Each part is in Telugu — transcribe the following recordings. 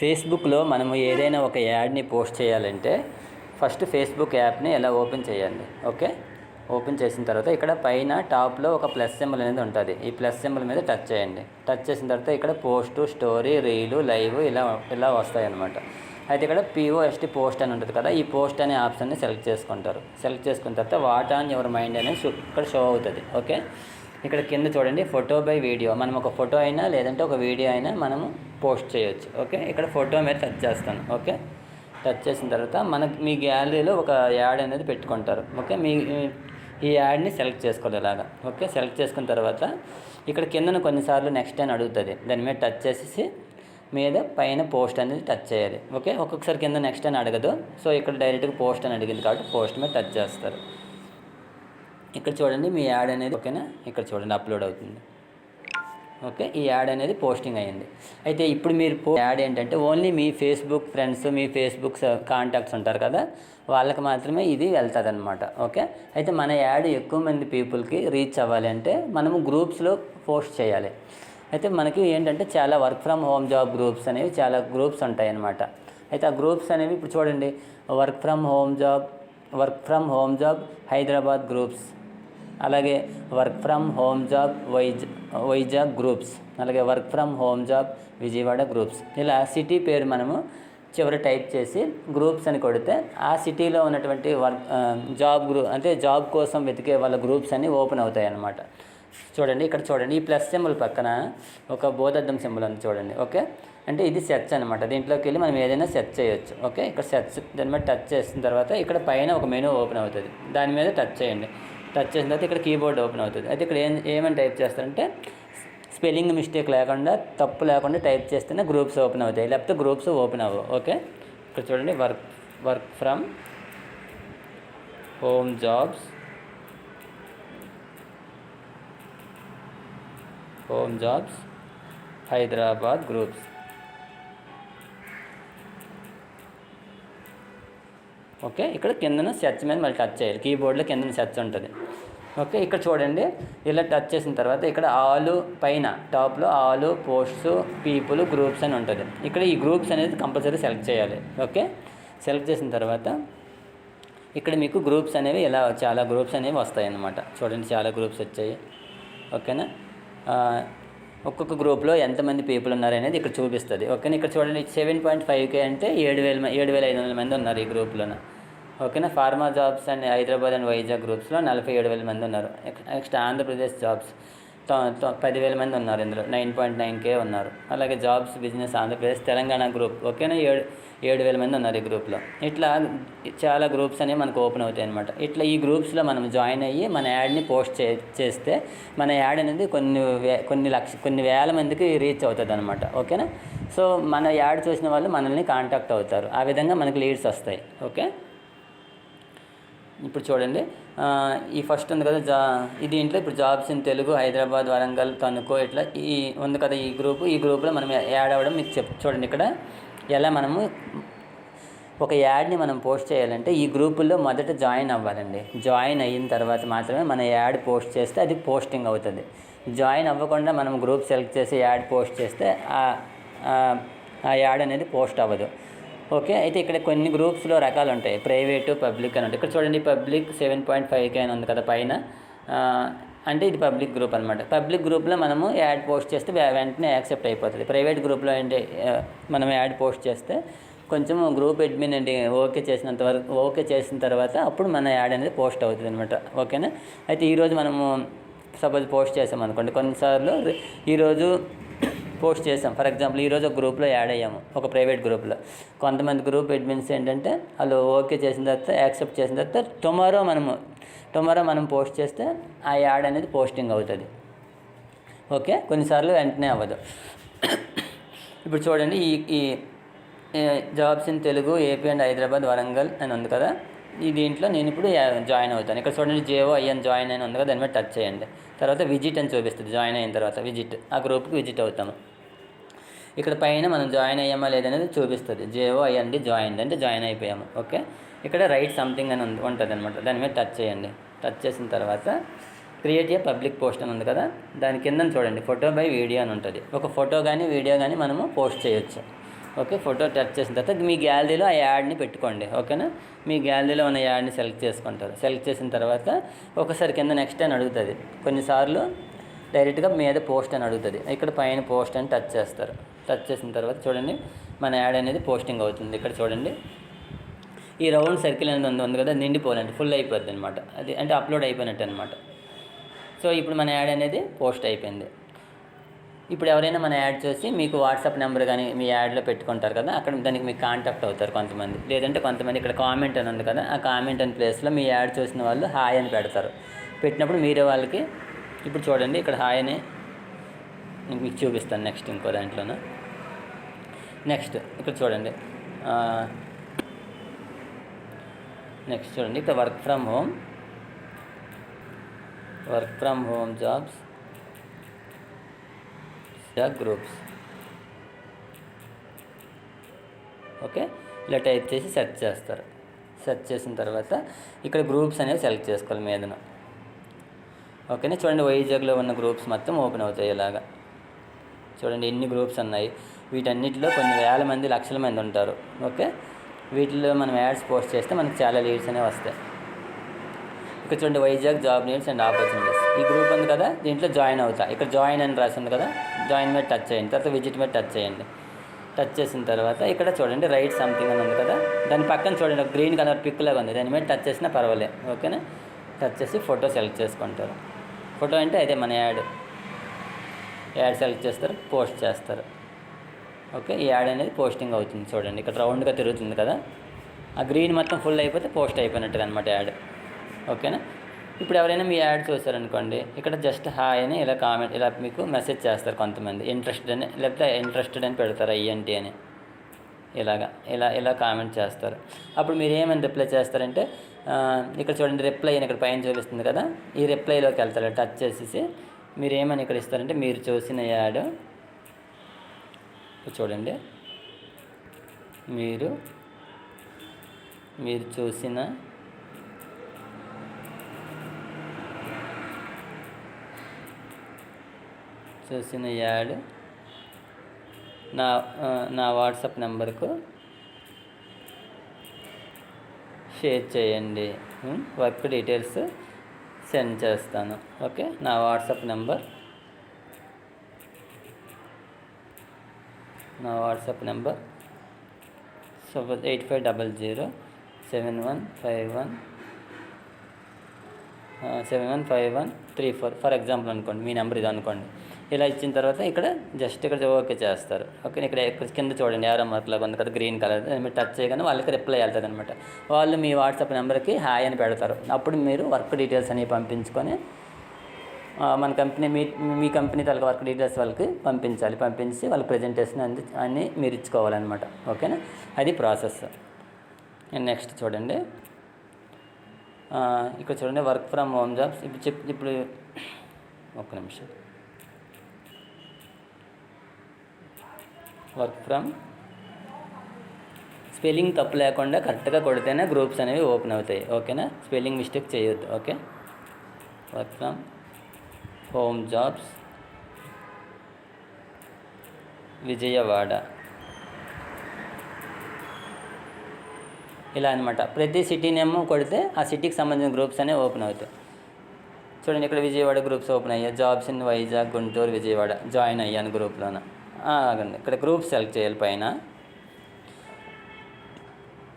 ఫేస్బుక్లో మనము ఏదైనా ఒక యాడ్ని పోస్ట్ చేయాలంటే ఫస్ట్ ఫేస్బుక్ యాప్ని ఎలా ఓపెన్ చేయండి ఓకే? ఓపెన్ చేసిన తర్వాత ఇక్కడ పైన టాప్లో ఒక ప్లస్ సింబల్ అనేది ఉంటుంది. ఈ ప్లస్ సింబల్ మీద టచ్ చేయండి. టచ్ చేసిన తర్వాత ఇక్కడ పోస్టు స్టోరీ రీలు లైవ్ ఇలా ఇలా వస్తాయి అన్నమాట అయితే ఇక్కడ పిఓఎస్టీ పోస్ట్ అని ఉంటుంది కదా ఈ పోస్ట్ అనే ఆప్షన్ని సెలెక్ట్ చేసుకుంటారు. సెలెక్ట్ చేసుకున్న తర్వాత వాట్ ఆన్ యువర్ మైండ్ అనేది షో- ఇక్కడ షో అవుతుంది ఓకే? ఇక్కడ కింద చూడండి ఫోటో బై వీడియో. మనం ఒక ఫోటో అయినా లేదంటే ఒక వీడియో అయినా మనము పోస్ట్ చేయొచ్చు ఓకే? ఇక్కడ ఫోటో మీద టచ్ చేస్తాను ఓకే? టచ్ చేసిన తర్వాత మనకి మీ గ్యాలరీలో ఒక యాడ్ అనేది పెట్టుకుంటారు ఓకే? మీ ఈ యాడ్ని సెలెక్ట్ చేసుకోవాలి ఇలాగా ఓకే? సెలెక్ట్ చేసుకున్న తర్వాత ఇక్కడ కిందన కొన్నిసార్లు నెక్స్ట్ అని అడుగుతుంది దాని మీద టచ్ చేసేసి మీద పైన పోస్ట్ అనేది టచ్ చేయాలి ఓకే? ఒక్కొక్కసారి కింద నెక్స్ట్ అని అడగదు సో ఇక్కడ డైరెక్ట్గా పోస్ట్ అని అడిగింది కాబట్టి పోస్ట్ మీద టచ్ చేస్తారు. ఇక్కడ చూడండి మీ యాడ్ అనేది ఓకేనా? ఇక్కడ చూడండి అప్లోడ్ అవుతుంది. ఓకే ఈ యాడ్ అనేది పోస్టింగ్ అయ్యింది. అయితే ఇప్పుడు మీరు పో యాడ్ ఏంటంటే ఓన్లీ మీ ఫేస్బుక్ ఫ్రెండ్స్ మీ ఫేస్బుక్ కాంటాక్ట్స్ ఉంటారు కదా వాళ్ళకి మాత్రమే ఇది వెళ్తుంది అనమాట ఓకే? అయితే మన యాడ్ ఎక్కువ మంది పీపుల్కి రీచ్ అవ్వాలి అంటే మనము గ్రూప్స్లో పోస్ట్ చేయాలి. అయితే మనకి ఏంటంటే చాలా work from home job groups అనేవి చాలా గ్రూప్స్ ఉంటాయి అన్నమాట అయితే ఆ గ్రూప్స్ అనేవి ఇప్పుడు చూడండి work from home job work from home job Hyderabad groups. అలాగే వర్క్ ఫ్రమ్ హోమ్ జాబ్ వైజ్ వైజాగ్ గ్రూప్స్. అలాగే work from home job Vijayawada groups. ఇలా సిటీ పేరు మనము చివరి టైప్ చేసి గ్రూప్స్ అని కొడితే ఆ సిటీలో ఉన్నటువంటి వర్క్ జాబ్ గ్రూప్ అంటే జాబ్ కోసం వెతికే వాళ్ళ గ్రూప్స్ అన్ని ఓపెన్ అవుతాయి అన్నమాట. చూడండి ఇక్కడ చూడండి. ఈ ప్లస్ సింబల్ పక్కన ఒక బోధద్దం సింబల్ ఉంది చూడండి. ఓకే? అంటే ఇది సెర్చ్ అనమాట దీంట్లోకి వెళ్ళి మనం ఏదైనా సెర్చ్ చేయొచ్చు. ఓకే? ఇక్కడ సెర్చ్ దాని మీద టచ్ చేసిన తర్వాత ఇక్కడ పైన ఒక మెనూ ఓపెన్ అవుతుంది. దాని మీద టచ్ చేయండి. టచ్ చేసిన తర్వాత ఇక్కడ కీబోర్డ్ ఓపెన్ అవుతుంది. అయితే ఇక్కడ ఏం ఏమని టైప్ చేస్తారంటే స్పెల్లింగ్ మిస్టేక్ లేకుండా తప్పు లేకుండా టైప్ చేస్తేనే గ్రూప్స్ ఓపెన్ అవుతాయి. లేకపోతే గ్రూప్స్ ఓపెన్ అవ్వవు. ఓకే? ఇక్కడ చూడండి work work from home jobs home jobs Hyderabad groups. Okay? ఇక్కడ కిందన సెర్చ్ మీద మళ్ళీ టచ్ చేయాలి. కీబోర్డ్లో కిందన సెర్చ్ ఉంటుంది. ఓకే? ఇక్కడ చూడండి. ఇలా టచ్ చేసిన తర్వాత ఇక్కడ ఆలు పైన టాప్లో ఆలు పోస్ట్స్ పీపుల్ గ్రూప్స్ అని ఉంటుంది. ఇక్కడ ఈ గ్రూప్స్ అనేది కంపల్సరీ సెలెక్ట్ చేయాలి. ఓకే? సెలెక్ట్ చేసిన తర్వాత ఇక్కడ మీకు గ్రూప్స్ అనేవి ఇలా చాలా గ్రూప్స్ అనేవి వస్తాయి అన్నమాట. చూడండి చాలా గ్రూప్స్ వచ్చాయి. ఓకేనా? ఒక్కొక్క గ్రూప్లో ఎంతమంది పీపుల్ ఉన్నారు అనేది ఇక్కడ చూపిస్తుంది. ఓకేనా? ఇక్కడ చూడండి సెవెన్ పాయింట్ ఫైవ్ కే అంటే ఏడు వేల ఏడు వేల ఐదు వందల మంది ఉన్నారు ఈ గ్రూప్లోన. ఓకేనా? Pharma jobs and Hyderabad and Vizag గ్రూప్స్లో నలభై ఏడు వేల మంది ఉన్నారు. Next Andhra Pradesh jobs. తొ- పదివేల మంది ఉన్నారు ఇందులో. నైన్ పాయింట్ నైన్ కే ఉన్నారు. అలాగే jobs business Andhra Pradesh Telangana group. ఓకేనా? ఏడు ఏడు వేల మంది ఉన్నారు ఈ గ్రూప్లో. ఇట్లా చాలా గ్రూప్స్ అనేవి మనకు ఓపెన్ అవుతాయి అనమాట ఇట్లా ఈ గ్రూప్స్లో మనం జాయిన్ అయ్యి మన యాడ్ని పోస్ట్ చే చేస్తే మన యాడ్ అనేది కొన్ని వే కొన్ని లక్ష కొన్ని వేల మందికి రీచ్ అవుతుంది అనమాట ఓకేనా? సో మన యాడ్ చూసిన వాళ్ళు మనల్ని కాంటాక్ట్ అవుతారు. ఆ విధంగా మనకి లీడ్స్ వస్తాయి. ఓకే? ఇప్పుడు చూడండి. ఈ ఫస్ట్ ఉంది కదా జా ఇది దీంట్లో ఇప్పుడు జాబ్స్ ఇన్ తెలుగు హైదరాబాద్ వరంగల్ తణుకు ఇట్లా ఈ ఉంది కదా ఈ గ్రూపు ఈ గ్రూప్లో మనం యాడ్ అవ్వడం మీకు చెప్ చూడండి ఇక్కడ. ఎలా మనము ఒక యాడ్ని మనం పోస్ట్ చేయాలంటే ఈ గ్రూపుల్లో మొదట జాయిన్ అవ్వాలండి. జాయిన్ అయిన తర్వాత మాత్రమే మన యాడ్ పోస్ట్ చేస్తే అది పోస్టింగ్ అవుతుంది. జాయిన్ అవ్వకుండా మనం గ్రూప్ సెలెక్ట్ చేసి యాడ్ పోస్ట్ చేస్తే ఆ యాడ్ అనేది పోస్ట్ అవ్వదు. ఓకే అయితే ఇక్కడ కొన్ని గ్రూప్స్లో రకాలు ఉంటాయి ప్రైవేటు పబ్లిక్ అని ఉంటాయి. ఇక్కడ చూడండి public seven point five K అని ఉంది కదా పైన. అంటే ఇది పబ్లిక్ గ్రూప్ అనమాట పబ్లిక్ గ్రూప్లో మనము యాడ్ పోస్ట్ చేస్తే వెంటనే యాక్సెప్ట్ అయిపోతుంది. ప్రైవేట్ గ్రూప్లో ఏంటి మనం యాడ్ పోస్ట్ చేస్తే కొంచెం గ్రూప్ అడ్మిన్ అండి ఓకే చేసినంత వరకు ఓకే చేసిన తర్వాత అప్పుడు మన యాడ్ అనేది పోస్ట్ అవుతుంది అనమాట ఓకేనా? అయితే ఈరోజు మనము సపోజ్ పోస్ట్ చేసాం అనుకోండి కొన్నిసార్లు ఈరోజు పోస్ట్ చేసాం ఫర్ ఎగ్జాంపుల్ ఈరోజు ఒక గ్రూప్లో యాడ్ అయ్యాము. ఒక ప్రైవేట్ గ్రూప్లో కొంతమంది గ్రూప్ అడ్మిన్స్ ఏంటంటే వాళ్ళు ఓకే చేసిన తర్వాత యాక్సెప్ట్ చేసిన తర్వాత టుమారో మనము టుమారో మనం పోస్ట్ చేస్తే ఆ యాడ్ అనేది పోస్టింగ్ అవుతుంది. ఓకే కొన్నిసార్లు వెంటనే అవ్వదు. ఇప్పుడు చూడండి ఈ ఈ jobs in Telugu AP and Hyderabad Warangal అని ఉంది కదా. ఈ దీంట్లో నేను ఇప్పుడు జాయిన్ అవుతాను. ఇక్కడ చూడండి జేఓ ఐఎన్ జాయిన్ అని ఉంది కదా దాని మీద టచ్ చేయండి. తర్వాత విజిట్ అని చూపిస్తుంది జాయిన్ అయిన తర్వాత విజిట్ ఆ గ్రూప్కి విజిట్ అవుతాము. ఇక్కడ పైన మనం జాయిన్ అయ్యామా లేదనేది చూపిస్తుంది. జేఓ అయ్యండి జాయిన్ అంటే జాయిన్ అయిపోయాము. ఓకే? ఇక్కడ రైట్ సంథింగ్ అని ఉంటుంది అనమాట దాని మీద టచ్ చేయండి. టచ్ చేసిన తర్వాత క్రియేట్ ఏ పబ్లిక్ పోస్ట్ అని ఉంది కదా? దాని కింద చూడండి. ఫోటో బై వీడియో అని ఉంటుంది. ఒక ఫోటో కానీ వీడియో కానీ మనము పోస్ట్ చేయొచ్చు. ఓకే? ఫోటో టచ్ చేసిన తర్వాత మీ గ్యాలరీలో ఆ యాడ్ని పెట్టుకోండి. ఓకేనా? మీ గ్యాలరీలో ఉన్న యాడ్ని సెలెక్ట్ చేసుకుంటారు. సెలెక్ట్ చేసిన తర్వాత ఒకసారి కింద నెక్స్ట్ అని అడుగుతుంది. కొన్నిసార్లు డైరెక్ట్గా మీద పోస్ట్ అని అడుగుతుంది. ఇక్కడ పైన పోస్ట్ అని టచ్ చేస్తారు. టచ్ చేసిన తర్వాత చూడండి మన యాడ్ అనేది పోస్టింగ్ అవుతుంది. ఇక్కడ చూడండి. ఈ రౌండ్ సర్కిల్ అనేది ఉంది- ఉంది కదా నిండిపోలేదు ఫుల్ అయిపోద్ది అనమాట అది అంటే అప్లోడ్ అయిపోయినట్టు అనమాట సో ఇప్పుడు మన యాడ్ అనేది పోస్ట్ అయిపోయింది. ఇప్పుడు ఎవరైనా మన యాడ్ చూసి మీకు వాట్సాప్ నెంబర్ కానీ మీ యాడ్లో పెట్టుకుంటారు కదా అక్కడ దానికి మీకు కాంటాక్ట్ అవుతారు కొంతమంది. లేదంటే కొంతమంది ఇక్కడ కామెంట్ అని ఉంది కదా ఆ కామెంట్ అని ప్లేస్లో మీ యాడ్ చూసిన వాళ్ళు హాయ్ అని పెడతారు. పెట్టినప్పుడు మీరే వాళ్ళకి ఇప్పుడు చూడండి ఇక్కడ హాయనే మీకు చూపిస్తాను నెక్స్ట్ ఇంకో దాంట్లోనూ. నెక్స్ట్ ఇక్కడ చూడండి నెక్స్ట్ చూడండి ఇక్కడ work from home work from home jobs groups. Okay ఇలా టైప్ చేసి సెర్చ్ చేస్తారు. సెర్చ్ చేసిన తర్వాత ఇక్కడ గ్రూప్స్ అనేవి సెలెక్ట్ చేసుకోవాలి మీదన. ఓకేనా? చూడండి వైజాగ్లో ఉన్న గ్రూప్స్ మొత్తం ఓపెన్ అవుతాయి ఇలాగా. చూడండి ఎన్ని గ్రూప్స్ ఉన్నాయి. వీటన్నిటిలో కొన్ని వేల మంది లక్షల మంది ఉంటారు. ఓకే? వీటిలో మనం యాడ్స్ పోస్ట్ చేస్తే మనకు చాలా లీడ్స్ అనేవి వస్తాయి. ఇక్కడ చూడండి Vizag job needs and opportunities. ఈ గ్రూప్ ఉంది కదా? దీంట్లో జాయిన్ అవుతా. ఇక్కడ జాయిన్ అని రాసి ఉంది కదా? జాయిన్ మీద టచ్ చేయండి. తర్వాత విజిట్ మీద టచ్ చేయండి. టచ్ చేసిన తర్వాత ఇక్కడ చూడండి రైట్ సంథింగ్ అని ఉంది కదా? దాని పక్కన చూడండి గ్రీన్ కలర్ పిక్ లాగా ఉంది. దాని మీద టచ్ చేసినా పర్వాలేదు. ఓకేనా? టచ్ చేసి ఫోటో సెలెక్ట్ చేసుకుంటారు. ఫోటో అంటే అదే మన యాడ్. యాడ్ సెలెక్ట్ చేస్తారు పోస్ట్ చేస్తారు. ఓకే ఈ యాడ్ అనేది పోస్టింగ్ అవుతుంది చూడండి. ఇక్కడ రౌండ్గా తిరుగుతుంది కదా. ఆ గ్రీన్ మొత్తం ఫుల్ అయిపోతే పోస్ట్ అయిపోయినట్టుగా అనమాట యాడ్. ఓకేనా? ఇప్పుడు ఎవరైనా మీ యాడ్ చూసారనుకోండి ఇక్కడ జస్ట్ హాయ్ అని ఇలా కామెంట్ ఇలా మీకు మెసేజ్ చేస్తారు కొంతమంది. ఇంట్రెస్టెడ్ అని లేకపోతే ఇంట్రెస్టెడ్ అని పెడతారు ఐఎన్టీ అని. ఇలాగా ఇలా ఇలా కామెంట్ చేస్తారు. అప్పుడు మీరు ఏమని రిప్లై చేస్తారంటే ఇక్కడ చూడండి రిప్లై అని ఇక్కడ పైన చూపిస్తుంది కదా. ఈ రిప్లైలోకి వెళ్తారు టచ్ చేసేసి. మీరు ఏమని ఇక్కడ ఇస్తారంటే మీరు చూసిన యాడ్. చూడండి. మీరు మీరు చూసిన చూసిన యాడ్ నా నా వాట్సాప్ నెంబర్కు షేర్ చేయండి. వర్క్ డీటెయిల్స్ సెండ్ చేస్తాను. ఓకే? నా వాట్సాప్ నెంబర్. నా WhatsApp number. Suppose eight five double zero seven one five one seven one five one three four. For example అనుకోండి. మీ నెంబర్ ఇది అనుకోండి ఇలా ఇచ్చిన తర్వాత ఇక్కడ జస్ట్ ఇక్కడ ఓకే చేస్తారు. ఓకే ఇక్కడ కింద చూడండి యారో మార్కులాగా ఉంది కదా గ్రీన్ కలర్ మీరు టచ్ చేయగానే వాళ్ళకి రిప్లై వెళ్తుంది అనమాట వాళ్ళు మీ వాట్సాప్ నెంబర్కి హాయ్ అని పెడతారు. అప్పుడు మీరు వర్క్ డీటెయిల్స్ అనేవి పంపించుకొని మన కంపెనీ మీ మీ కంపెనీ తాలూకా వర్క్ డీటెయిల్స్ వాళ్ళకి పంపించాలి. పంపించి వాళ్ళ ప్రజెంటేషన్ అంది అన్నీ మీరు ఇచ్చుకోవాలన్నమాట. ఓకేనా? అది ప్రాసెస్ నెక్స్ట్ చూడండి. ఇక్కడ చూడండి వర్క్ ఫ్రమ్ హోమ్ జాబ్స్ ఇప్పుడు చెప్ ఇప్పుడు ఒక్క నిమిషం. Work from. స్పెల్లింగ్ తప్పు లేకుండా కరెక్ట్గా కొడితేనే గ్రూప్స్ అనేవి ఓపెన్ అవుతాయి. ఓకేనా? స్పెల్లింగ్ మిస్టేక్ చేయొద్దు. Okay? Work from home jobs. Vijayawada. ఇలా అనమాట ప్రతి సిటీ నేమ్ కొడితే ఆ సిటీకి సంబంధించిన గ్రూప్స్ అనేవి ఓపెన్ అవుతాయి. చూడండి ఇక్కడ విజయవాడ గ్రూప్స్ ఓపెన్ అయ్యాయి. Jobs in Vizag Guntur Vijayawada. Join అయ్యాను గ్రూప్లోన. ఆగండి. ఇక్కడ గ్రూప్ సెలెక్ట్ చేయాలి పైన.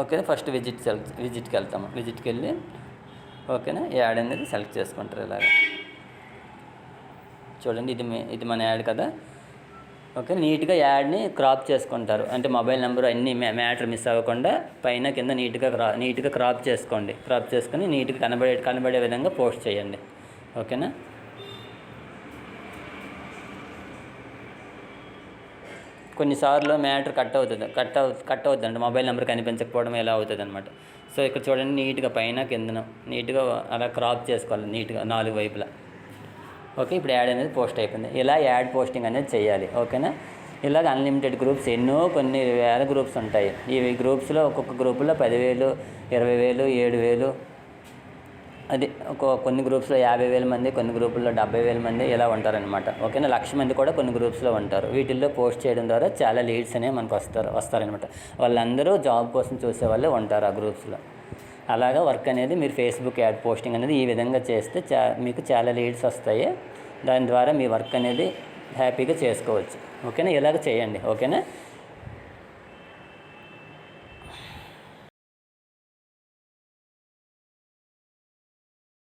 ఓకే ఫస్ట్ విజిట్ సెలెక్ట్ విజిట్కి వెళ్తాము. విజిట్కి వెళ్ళి ఓకేనా యాడ్ అనేది సెలెక్ట్ చేసుకుంటారు ఇలాగ. చూడండి ఇది ఇది మన యాడ్ కదా. ఓకే నీట్గా యాడ్ని క్రాప్ చేసుకుంటారు. అంటే మొబైల్ నెంబర్ అన్ని మ్యాటర్ మిస్ అవ్వకుండా పైన కింద నీట్గా క్రా నీట్గా క్రాప్ చేసుకోండి. క్రాప్ చేసుకొని నీట్గా కనబడే కనబడే విధంగా పోస్ట్ చేయండి. ఓకేనా కొన్నిసార్లు మ్యాటర్ కట్ అవుతుంది కట్ అవు కట్ అవుతుంది అంటే మొబైల్ నెంబర్ కనిపించకపోవడం ఎలా అవుతుంది అనమాట సో ఇక్కడ చూడండి నీట్గా పైన కిందన నీట్గా అలా క్రాప్ చేసుకోవాలి నీట్గా నాలుగు వైపులా. ఓకే ఇప్పుడు యాడ్ అనేది పోస్ట్ అయిపోయింది. ఇలా యాడ్ పోస్టింగ్ అనేది చేయాలి ఓకేనా? ఇలాగ అన్లిమిటెడ్ గ్రూప్స్ ఎన్నో కొన్ని వేల గ్రూప్స్ ఉంటాయి. ఈ గ్రూప్స్లో ఒక్కొక్క గ్రూపులో పదివేలు ఇరవై వేలు ఏడు వేలు అది ఒక కొన్ని గ్రూప్స్లో యాభై వేల మంది కొన్ని గ్రూపుల్లో డెబ్బై వేల మంది ఇలా ఉంటారనమాట ఓకేనా? లక్ష మంది కూడా కొన్ని గ్రూప్స్లో ఉంటారు. వీటిల్లో పోస్ట్ చేయడం ద్వారా చాలా లీడ్స్ అనేవి మనకు వస్తారు వస్తారనమాట వాళ్ళందరూ జాబ్ కోసం చూసే వాళ్ళే ఉంటారు ఆ గ్రూప్స్లో. అలాగా వర్క్ అనేది మీరు ఫేస్బుక్ యాడ్ పోస్టింగ్ అనేది ఈ విధంగా చేస్తే చా మీకు చాలా లీడ్స్ వస్తాయి. దాని ద్వారా మీ వర్క్ అనేది హ్యాపీగా చేసుకోవచ్చు. ఓకేనా? ఇలాగ చేయండి. ఓకేనా?